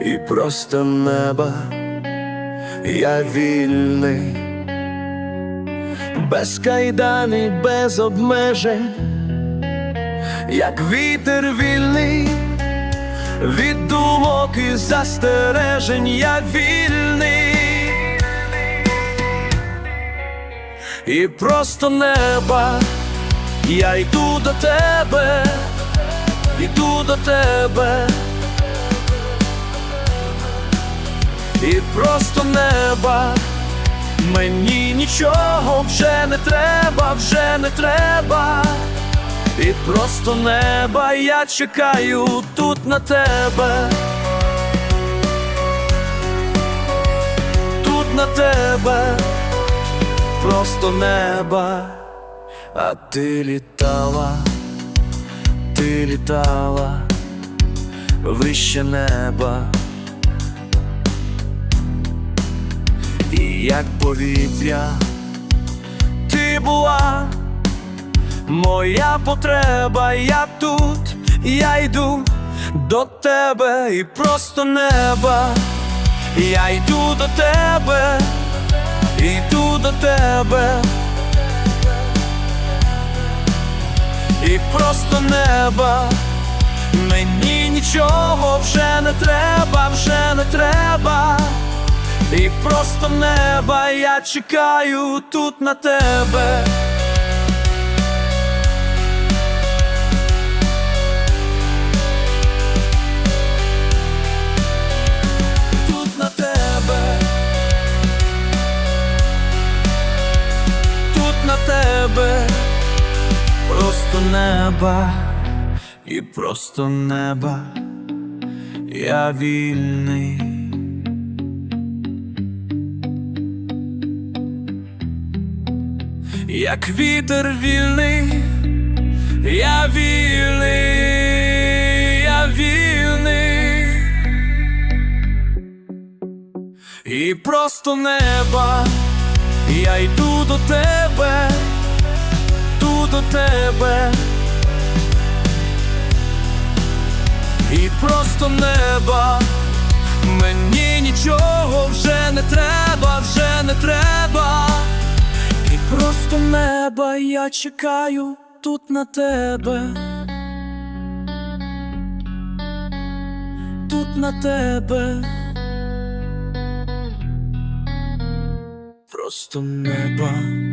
і просто неба, я вільний, без кайданий, без обмежень, як вітер вільний, від думок і застережень я вільний. І просто неба, я йду до тебе, йду до тебе, і просто неба, мені нічого вже не треба, вже не треба, і просто неба, я чекаю тут на тебе, тут на тебе. Просто неба, а ти літала, ти літала вище неба, як повітря, ти була моя потреба, я тут, я йду до тебе і просто неба, я йду до тебе. Іду до тебе. І просто неба, мені нічого вже не треба, вже не треба, і просто неба, я чекаю тут на тебе. Тут на тебе. тут на тебе, просто неба, і просто неба, я вільний. Як вітер вільний, я вільний, я вільний, і просто неба. Я йду до тебе, йду до тебе, і просто неба, мені нічого вже не треба, неба, я чекаю тут на тебе, тут на тебе. Просто неба.